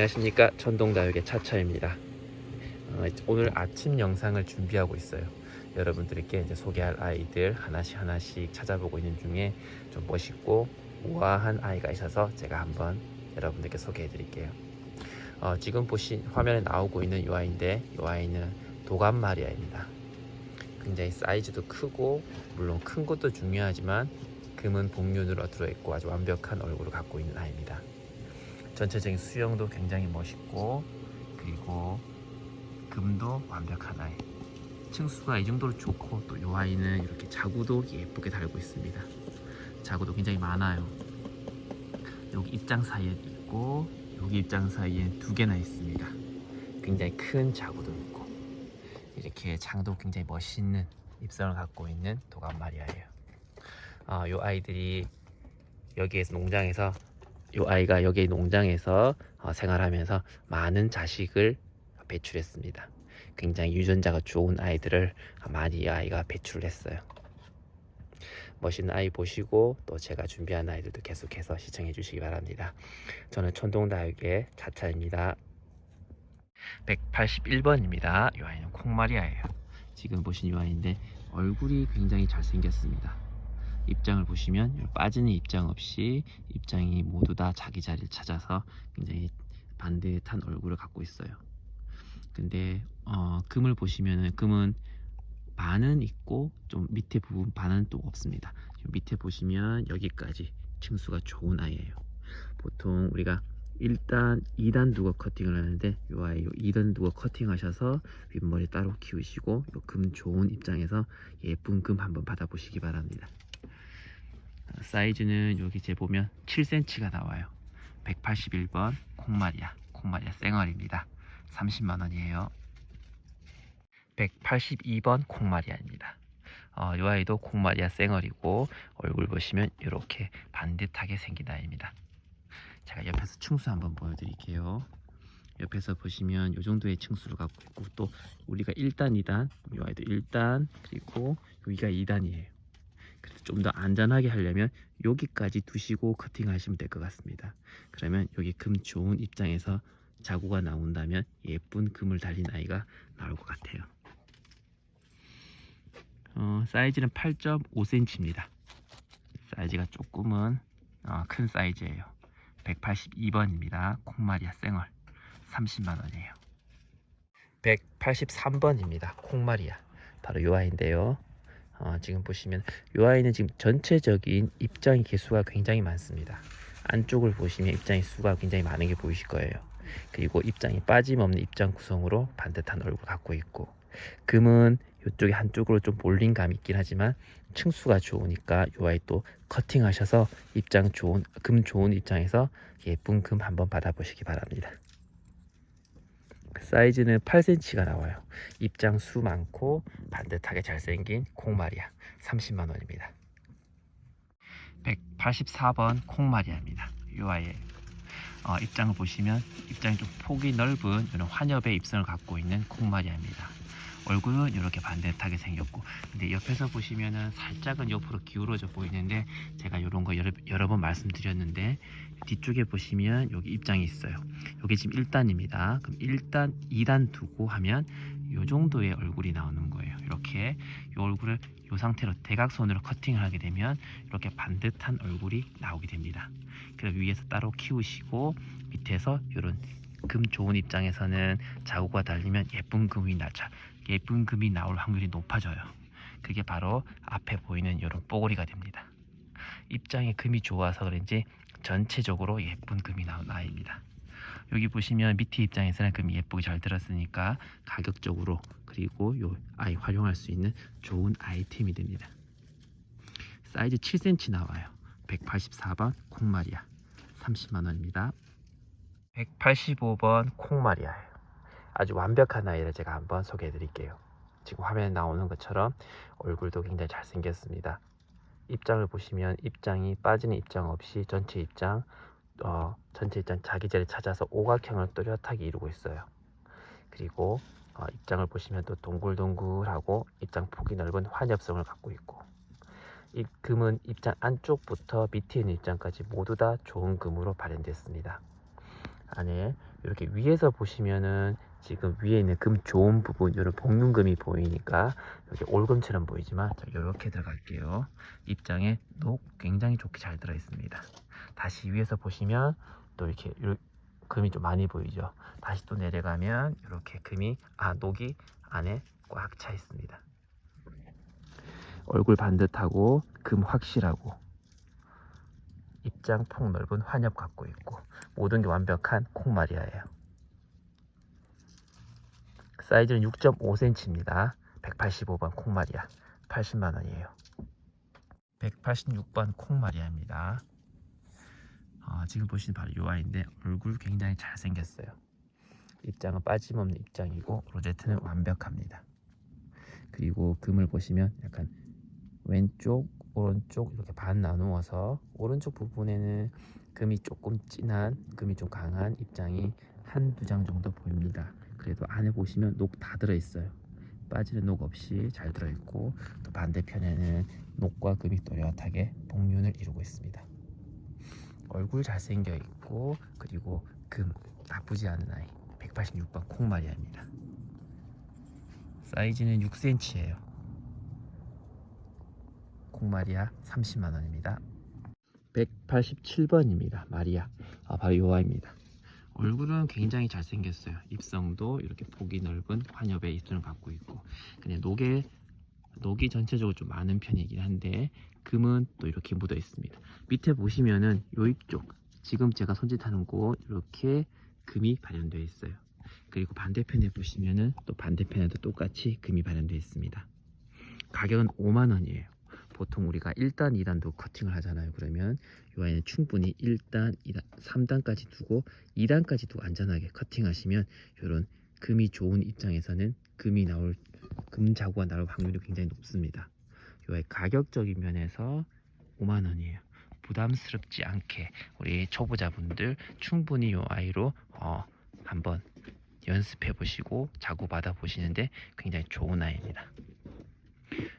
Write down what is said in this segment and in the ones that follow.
안녕하십니까 천동다육의 차차입니다. 어, 오늘 아침 영상을 준비하고 있어요. 여러분들께 이제 소개할 아이들 하나씩 하나씩 찾아보고 있는 중에 좀 멋있고 우아한 아이가 있어서 제가 한번 여러분들께 소개해 드릴게요. 어, 지금 보신 화면에 나오고 있는 이 아이인데 이 아이는 도감마리아입니다. 굉장히 사이즈도 크고 물론 큰 것도 중요하지만 금은 복륜으로 들어있고 아주 완벽한 얼굴을 갖고 있는 아이입니다. 전체적인 수영도 굉장히 멋있고 그리고 금도 완벽한 아이 층수가 이 정도로 좋고 또 이 아이는 이렇게 자구도 예쁘게 달고 있습니다. 자구도 굉장히 많아요. 여기 입장 사이에 있고 여기 입장 사이에 두 개나 있습니다. 굉장히 큰 자구도 있고 이렇게 장도 굉장히 멋있는 입성을 갖고 있는 도감마리아예요. 아, 이 아이들이 여기에서 농장에서 이 아이가 여기 농장에서 어, 생활하면서 많은 자식을 배출했습니다. 굉장히 유전자가 좋은 아이들을 많이 이 아이가 배출을 했어요. 멋있는 아이 보시고 또 제가 준비한 아이들도 계속해서 시청해 주시기 바랍니다. 저는 천동다육의 차차입니다. 181번입니다. 이 아이는 콩마리아예요. 지금 보신 이 아이인데 얼굴이 굉장히 잘생겼습니다. 입장을 보시면 빠지는 입장 없이 입장이 모두 다 자기 자리를 찾아서 굉장히 반듯한 얼굴을 갖고 있어요. 근데 어, 금을 보시면은 금은 반은 있고 좀 밑에 부분 반은 또 없습니다. 밑에 보시면 여기까지 층수가 좋은 아이예요. 보통 우리가 1단, 2단 두거 커팅을 하는데 요 아이 요 2단 두거 커팅하셔서 윗머리 따로 키우시고 요 금 좋은 입장에서 예쁜 금 한번 받아보시기 바랍니다. 어, 사이즈는 여기 제 보면 7cm가 나와요. 181번 콩마리아, 콩마리아 쌩얼입니다. 30만원이에요. 182번 콩마리아입니다. 어, 이 아이도 콩마리아 쌩얼이고 얼굴 보시면 이렇게 반듯하게 생긴 아이입니다. 제가 옆에서 층수 한번 보여드릴게요. 옆에서 보시면 이 정도의 층수를 갖고 있고 또 우리가 1단, 2단, 이 아이도 1단 그리고 여기가 2단이에요. 좀 더 안전하게 하려면 여기까지 두시고 커팅 하시면 될 것 같습니다. 그러면 여기 금 좋은 입장에서 자구가 나온다면 예쁜 금을 달린 아이가 나올 것 같아요. 어, 사이즈는 8.5cm입니다. 사이즈가 조금은 어, 큰 사이즈예요. 182번입니다. 콩마리아 쌩얼 30만원이에요. 183번입니다. 콩마리아 바로 요 아이인데요. 어, 지금 보시면 이 아이는 지금 전체적인 입장의 개수가 굉장히 많습니다. 안쪽을 보시면 입장의 수가 굉장히 많은 게 보이실 거예요. 그리고 입장이 빠짐없는 입장 구성으로 반듯한 얼굴 갖고 있고 금은 이쪽에 한쪽으로 좀 몰린 감이 있긴 하지만 층수가 좋으니까 이 아이 또 커팅하셔서 입장 좋은 금 좋은 입장에서 예쁜 금 한번 받아보시기 바랍니다. 사이즈는 8cm가 나와요. 입장 수 많고 반듯하게 잘생긴 콩마리아 30만원입니다. 184번 콩마리아입니다. 이 아이의 어, 입장을 보시면 입장이 좀 폭이 넓은 이런 환엽의 입선을 갖고 있는 콩마리아입니다. 얼굴은 이렇게 반듯하게 생겼고 근데 옆에서 보시면은 살짝은 옆으로 기울어져 보이는데 제가 이런 거 여러, 여러 번 말씀드렸는데 뒤쪽에 보시면 여기 입장이 있어요. 여기 지금 1단입니다. 그럼 1단 2단 두고 하면 이 정도의 얼굴이 나오는 거예요. 이렇게 이 얼굴을 이 상태로 대각선으로 커팅을 하게 되면 이렇게 반듯한 얼굴이 나오게 됩니다. 그래서 위에서 따로 키우시고 밑에서 이런 금 좋은 입장에서는 자구가 달리면 예쁜 금이 나죠 예쁜 금이 나올 확률이 높아져요. 그게 바로 앞에 보이는 이런 뽀글이가 됩니다. 입장에 금이 좋아서 그런지 전체적으로 예쁜 금이 나온 아이입니다. 여기 보시면 밑에 입장에서는 금이 예쁘게 잘 들었으니까 가격적으로 그리고 이 아이 활용할 수 있는 좋은 아이템이 됩니다. 사이즈 7cm 나와요. 184번 콩마리아 30만원입니다. 185번 콩마리아예요. 아주 완벽한 아이를 제가 한번 소개해 드릴게요. 지금 화면에 나오는 것처럼 얼굴도 굉장히 잘생겼습니다. 입장을 보시면 입장이 빠지는 입장 없이 전체 입장 어, 전체 입장 자기 자리 찾아서 오각형을 또렷하게 이루고 있어요. 그리고 어, 입장을 보시면 또 동글동글하고 입장 폭이 넓은 환엽성을 갖고 있고 이 금은 입장 안쪽부터 밑에 있는 입장까지 모두 다 좋은 금으로 발현됐습니다. 안에 이렇게 위에서 보시면은 지금 위에 있는 금 좋은 부분 이런 복륜금이 보이니까 여기 올금처럼 보이지만 자, 이렇게 들어갈게요. 입장에 녹 굉장히 좋게 잘 들어 있습니다. 다시 위에서 보시면 또 이렇게 요- 금이 좀 많이 보이죠? 다시 또 내려가면 이렇게 금이 아 녹이 안에 꽉 차 있습니다. 얼굴 반듯하고 금 확실하고 입장 폭 넓은 환엽 갖고 있고 모든 게 완벽한 콩마리아예요. 사이즈는 6.5cm입니다. 185번 콩마리아 80만 원이에요. 186번 콩마리아입니다. 아, 지금 보시는 바로 요 아이인데 얼굴 굉장히 잘생겼어요. 입장은 빠짐없는 입장이고 로제트는 완벽합니다. 그리고 금을 보시면 약간 왼쪽 오른쪽 이렇게 반 나누어서 오른쪽 부분에는 금이 조금 진한 금이 좀 강한 입장이 한두 장 정도 보입니다 그래도 안에 보시면 녹 다 들어있어요 빠지는 녹 없이 잘 들어있고 또 반대편에는 녹과 금이 또렷하게 복륜을 이루고 있습니다 얼굴 잘생겨 있고 그리고 금 나쁘지 않은 아이 186번 콩마리아입니다 사이즈는 6cm예요 콩마리아 30만 원입니다. 187번입니다. 마리아. 아, 바로 요아입니다. 얼굴은 굉장히 잘생겼어요. 입성도 이렇게 폭이 넓은 환엽의 입술을 갖고 있고, 근데 녹에 녹이 전체적으로 좀 많은 편이긴 한데 금은 또 이렇게 묻어 있습니다. 밑에 보시면은 요 입 쪽 지금 제가 손짓하는 곳 이렇게 금이 발현되어 있어요. 그리고 반대편에 보시면은 또 반대편에도 똑같이 금이 발현되어 있습니다. 가격은 5만 원이에요. 보통 우리가 1단, 2단도 커팅을 하잖아요. 그러면 이 아이는 충분히 1단, 2단, 3단까지 두고 2단까지 두고 안전하게 커팅하시면 이런 금이 좋은 입장에서는 금이 나올 금 자구가 나올 확률이 굉장히 높습니다. 이 아이 가격적인 면에서 5만 원이에요. 부담스럽지 않게 우리 초보자분들 충분히 이 아이로 어, 한번 연습해 보시고 자구 받아 보시는데 굉장히 좋은 아이입니다.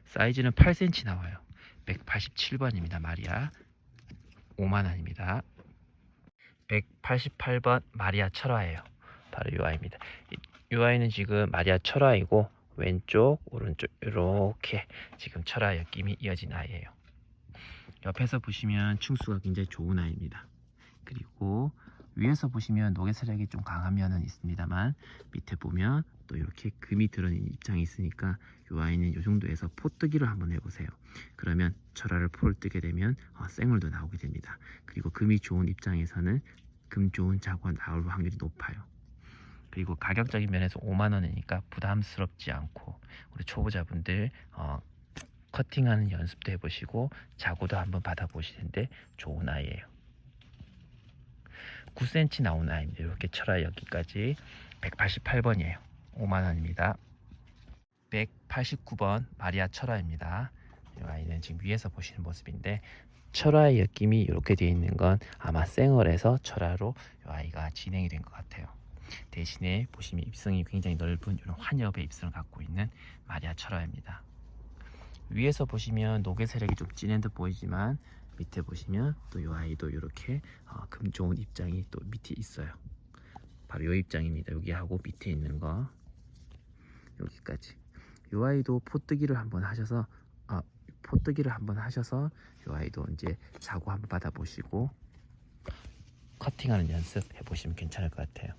사이즈는 8cm 나와요. 187번입니다. 마리아 5만원입니다. 188번 마리아 철화예요. 바로 이 아이입니다. 이, 이 아이는 지금 마리아 철화이고 왼쪽 오른쪽 이렇게 지금 철화 엮임이 이어진 아이예요. 옆에서 보시면 층수가 굉장히 좋은 아이입니다. 그리고 위에서 보시면 녹의 세력이 좀 강한 면은 있습니다만 밑에 보면 또 이렇게 금이 들어있는 입장이 있으니까 이 아이는 이 정도에서 포뜨기를 한번 해보세요. 그러면 철화를 포를 뜨게 되면 어, 생물도 나오게 됩니다. 그리고 금이 좋은 입장에서는 금 좋은 자구가 나올 확률이 높아요. 그리고 가격적인 면에서 5만 원이니까 부담스럽지 않고 우리 초보자분들 어, 커팅하는 연습도 해보시고 자구도 한번 받아보시는데 좋은 아이예요. 9cm 나오는 아이입니다. 이렇게 철화 여기까지 188번이에요. 5만 원입니다. 189번 마리아 철화입니다. 이 아이는 지금 위에서 보시는 모습인데 철화의 엮임이 이렇게 되어 있는 건 아마 생얼에서 철화로 이 아이가 진행이 된 것 같아요. 대신에 보시면 입성이 굉장히 넓은 이런 환엽의 입성을 갖고 있는 마리아 철화입니다. 위에서 보시면 녹의 세력이 좀 진한 듯 보이지만 밑에 보시면 또 이 아이도 이렇게 어, 금 좋은 입장이 또 밑에 있어요. 바로 이 입장입니다. 여기하고 밑에 있는 거 여기까지. 이 아이도 포뜨기를 한번 하셔서 아, 포뜨기를 한번 하셔서 이 아이도 이제 자고 한번 받아보시고 커팅하는 연습 해보시면 괜찮을 것 같아요.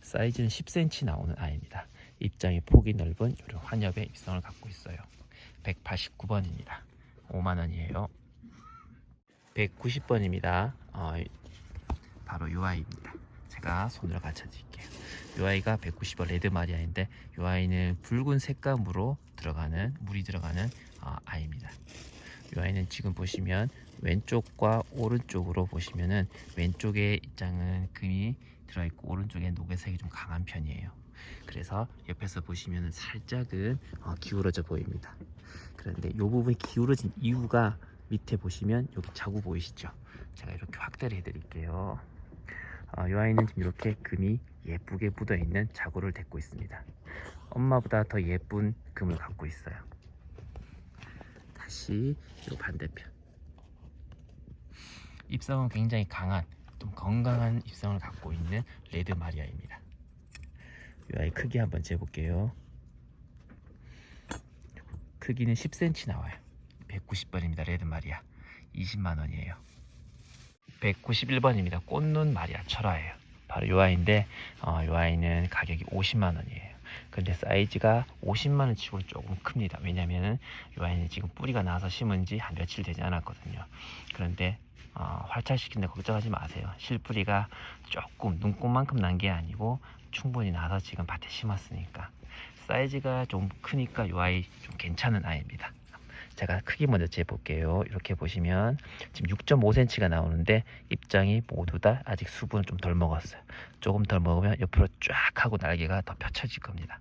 사이즈는 10cm 나오는 아이입니다. 입장이 폭이 넓은 이런 환엽의 입성을 갖고 있어요. 189번입니다. 5만 원이에요. 190번입니다. 어, 바로 요 아이입니다. 제가 손으로 받쳐드릴게요. 요 아이가 190번 레드 마리아인데 요 아이는 붉은 색감으로 들어가는 물이 들어가는 어, 아이입니다. 요 아이는 지금 보시면 왼쪽과 오른쪽으로 보시면은 왼쪽의 입장은 금이 들어있고 오른쪽에 녹의색이 좀 강한 편이에요. 그래서 옆에서 보시면은 살짝은 어, 기울어져 보입니다. 그런데 이 부분이 기울어진 이유가 밑에 보시면 여기 자구 보이시죠? 제가 이렇게 확대를 해드릴게요. 어, 이 아이는 지금 이렇게 금이 예쁘게 묻어 있는 자구를 댔고 있습니다. 엄마보다 더 예쁜 금을 갖고 있어요. 다시 이 반대편. 입성은 굉장히 강한 좀 건강한 입성을 갖고 있는 레드 마리아입니다. 이 아이 크기 한번 재볼게요. 크기는 10cm 나와요. 190번입니다. 레드 마리아. 20만 원이에요. 191번입니다. 꽃눈 마리아 철화예요. 바로 이 아이인데 어, 이 아이는 가격이 50만 원이에요. 근데 사이즈가 50만 원 치고는 조금 큽니다. 왜냐면은 이 아이는 지금 뿌리가 나서 심은 지 한 며칠 되지 않았거든요. 그런데 어, 활착시킨다 걱정하지 마세요. 실뿌리가 조금 눈꽃만큼 난 게 아니고 충분히 나서 지금 밭에 심었으니까 사이즈가 좀 크니까 이 아이 좀 괜찮은 아이입니다. 제가 크기 먼저 재볼게요. 이렇게 보시면 지금 6.5cm가 나오는데 입장이 모두 다 아직 수분을 좀 덜 먹었어요. 조금 덜 먹으면 옆으로 쫙 하고 날개가 더 펼쳐질 겁니다.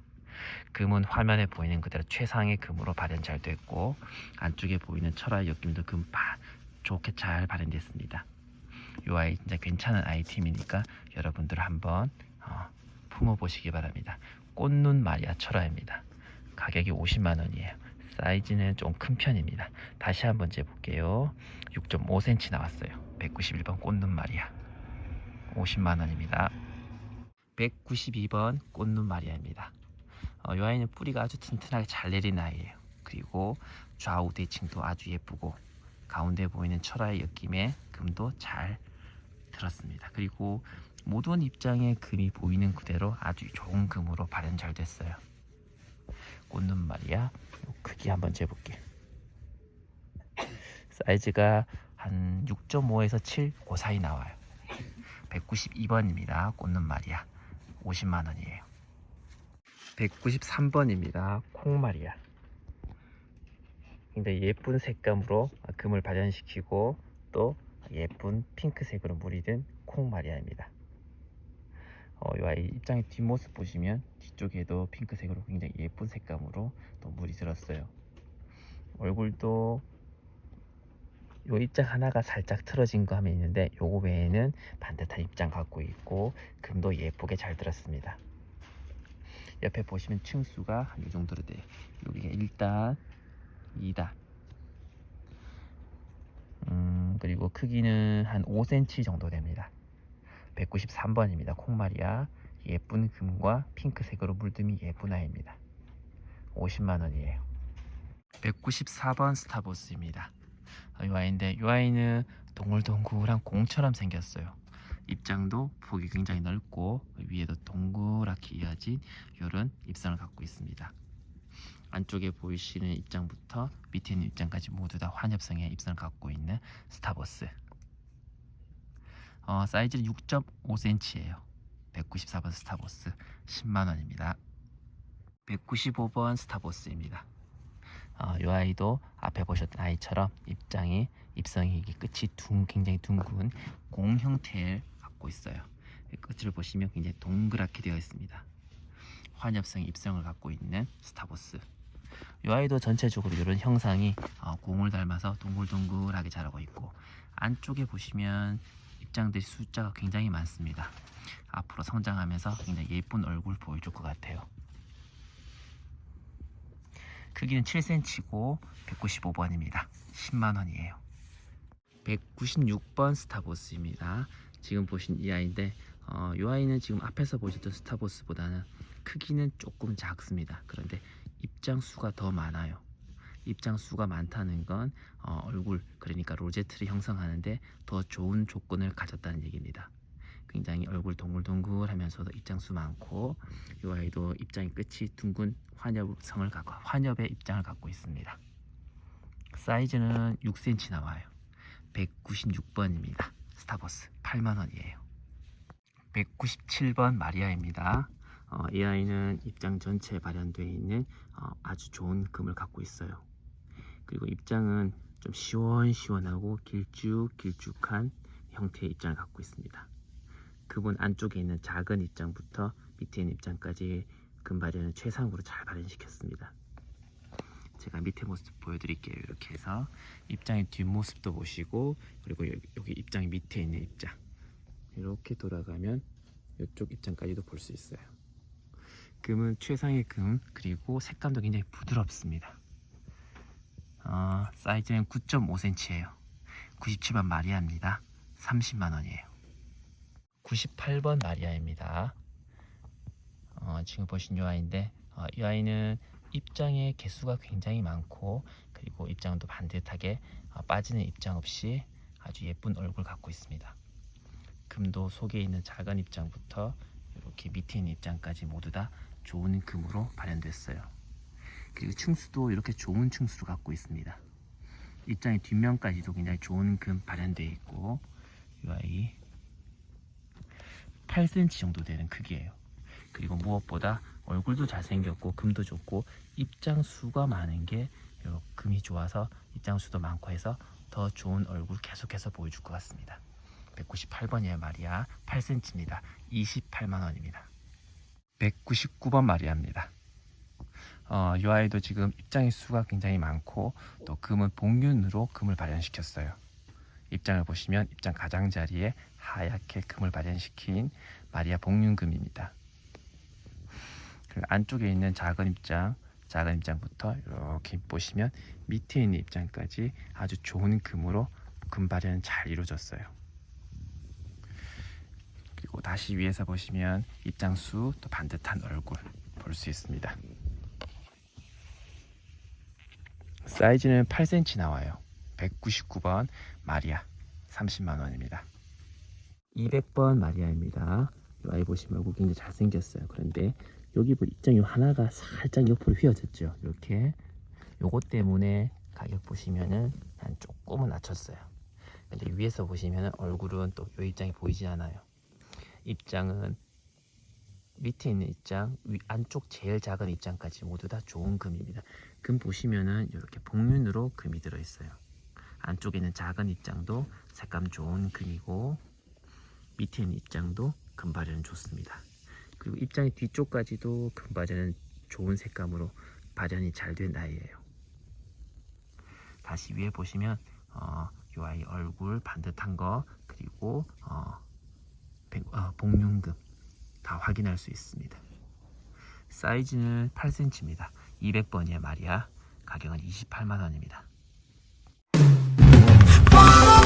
금은 화면에 보이는 그대로 최상의 금으로 발현 잘 됐고 안쪽에 보이는 철화의 엮임도 금 바, 좋게 잘 발현됐습니다. 이 아이 진짜 괜찮은 아이템이니까 여러분들 한번 어, 품어보시기 바랍니다. 꽃눈 마리아 철화입니다. 가격이 50만 원이에요. 사이즈는 좀 큰 편입니다. 다시 한번 재볼게요. 6.5cm 나왔어요. 191번 꽃눈 마리아. 50만 원입니다. 192번 꽃눈 마리아입니다. 어, 이 아이는 뿌리가 아주 튼튼하게 잘 내린 아이예요. 그리고 좌우 대칭도 아주 예쁘고 가운데 보이는 철화의 엮임에 금도 잘 들었습니다. 그리고 모든 입장에 금이 보이는 그대로 아주 좋은 금으로 발현 잘 됐어요. 꽃눈 마리아 크기 한번 재볼게. 사이즈가 한 6.5에서 7, 그 사이 나와요. 192번입니다. 꽃눈 마리아. 50만 원이에요. 193번입니다. 콩마리아. 굉장히 예쁜 색감으로 금을 발현시키고 또 예쁜 핑크색으로 물이 든 콩마리아입니다. 어, 이 아이 입장의 뒷모습 보시면 뒤쪽에도 핑크색으로 굉장히 예쁜 색감으로 또 물이 들었어요. 얼굴도 요 입장 하나가 살짝 틀어진 거 하면 있는데 요거 외에는 반듯한 입장 갖고 있고 금도 예쁘게 잘 들었습니다. 옆에 보시면 층수가 한 이 정도로 돼요. 여기가 1단, 2단. 음, 그리고 크기는 한 5cm 정도 됩니다. 193번입니다. 콩마리아. 예쁜 금과 핑크색으로 물듬이 예쁜 아이입니다. 50만 원이에요. 194번 스타보스입니다. 어, 이 아이인데 이 아이는 동글동글한 공처럼 생겼어요. 입장도 폭이 굉장히 넓고 위에도 동그랗게 이어진 이런 입상을 갖고 있습니다. 안쪽에 보이시는 입장부터 밑에 있는 입장까지 모두 다 환엽성의 입상을 갖고 있는 스타버스. 어, 사이즈는 6.5cm예요. 194번 스타버스 10만 원입니다. 195번 스타버스입니다. 어, 이 아이도 앞에 보셨던 아이처럼 입장이 입성이 끝이 둥 굉장히 둥근 공 형태를 갖고 있어요. 끝을 보시면 굉장히 동그랗게 되어 있습니다. 환엽성 입성을 갖고 있는 스타버스. 이 아이도 전체적으로 이런 형상이 어, 공을 닮아서 동글동글하게 자라고 있고 안쪽에 보시면 입장들이 숫자가 굉장히 많습니다. 앞으로 성장하면서 굉장히 예쁜 얼굴 보여줄 것 같아요. 크기는 7cm고 195번입니다. 10만 원이에요. 196번 스타보스입니다. 지금 보신 이 아이인데 어, 이 아이는 지금 앞에서 보셨던 스타보스보다는 크기는 조금 작습니다. 그런데 입장 수가 더 많아요. 입장 수가 많다는 건 어, 얼굴 그러니까 로제트를 형성하는데 더 좋은 조건을 가졌다는 얘기입니다. 굉장히 얼굴 동글동글 하면서도 입장 수 많고 이 아이도 입장의 끝이 둥근 환엽성을 갖고 환엽의 입장을 갖고 있습니다. 사이즈는 6cm 나와요. 196번입니다. 스타버스 8만 원이에요. 197번 마리아입니다. 어, 이 아이는 입장 전체에 발현되어 있는 어, 아주 좋은 금을 갖고 있어요. 그리고 입장은 좀 시원시원하고 길쭉길쭉한 형태의 입장을 갖고 있습니다. 그분 안쪽에 있는 작은 입장부터 밑에 있는 입장까지 금 발현을 최상으로 잘 발현시켰습니다. 제가 밑에 모습 보여드릴게요. 이렇게 해서 입장의 뒷모습도 보시고 그리고 여기, 여기 입장의 밑에 있는 입장 이렇게 돌아가면 이쪽 입장까지도 볼 수 있어요. 금은 최상의 금 그리고 색감도 굉장히 부드럽습니다. 어, 사이즈는 9.5cm예요. 97번 마리아입니다. 30만 원이에요. 198번 마리아입니다. 어, 지금 보신 이 아이인데 어, 이 아이는 입장의 개수가 굉장히 많고 그리고 입장도 반듯하게 어, 빠지는 입장 없이 아주 예쁜 얼굴 갖고 있습니다. 금도 속에 있는 작은 입장부터 이렇게 밑에 있는 입장까지 모두 다 좋은 금으로 발현됐어요. 그리고 층수도 이렇게 좋은 층수를 갖고 있습니다. 입장의 뒷면까지도 굉장히 좋은 금 발현되어 있고 이 아이 8cm 정도 되는 크기예요. 그리고 무엇보다 얼굴도 잘생겼고 금도 좋고 입장 수가 많은 게요 금이 좋아서 입장 수도 많고 해서 더 좋은 얼굴 계속해서 보여줄 것 같습니다. 198번이에요 마리아 8cm입니다. 28만 원입니다. 199번 마리아입니다. 어, 이 아이도 지금 입장의 수가 굉장히 많고 또 금은 복륜으로 금을 발현시켰어요. 입장을 보시면 입장 가장자리에 하얗게 금을 발현시킨 마리아 복륜금입니다. 그리고 안쪽에 있는 작은 입장, 작은 입장부터 이렇게 보시면 밑에 있는 입장까지 아주 좋은 금으로 금 발현은 잘 이루어졌어요. 그리고 다시 위에서 보시면 입장 수 또 반듯한 얼굴 볼 수 있습니다. 사이즈는 8cm 나와요. 199번 마리아 30만 원입니다. 200번 마리아입니다. 이 아이 보시면 얼굴 굉장히 잘생겼어요. 그런데 여기 보 입장이 하나가 살짝 옆으로 휘어졌죠. 이렇게 요것 때문에 가격 보시면은 한 조금은 낮췄어요. 근데 위에서 보시면은 얼굴은 또 요 입장이 보이지 않아요. 입장은 밑에 있는 입장, 위 안쪽 제일 작은 입장까지 모두 다 좋은 금입니다. 금 보시면은 이렇게 복륜으로 금이 들어 있어요. 안쪽에 있는 작은 입장도 색감 좋은 금이고 밑에 있는 입장도 금 발현은 좋습니다. 그리고 입장의 뒤쪽까지도 금 발현은 좋은 색감으로 발현이 잘 된 아이예요. 다시 위에 보시면 어, 이 아이 얼굴 반듯한 거 그리고 어, 백- 어, 복륜금 다 확인할 수 있습니다. 사이즈는 8cm입니다. 200번이야 말이야. 가격은 28만 원입니다. 아,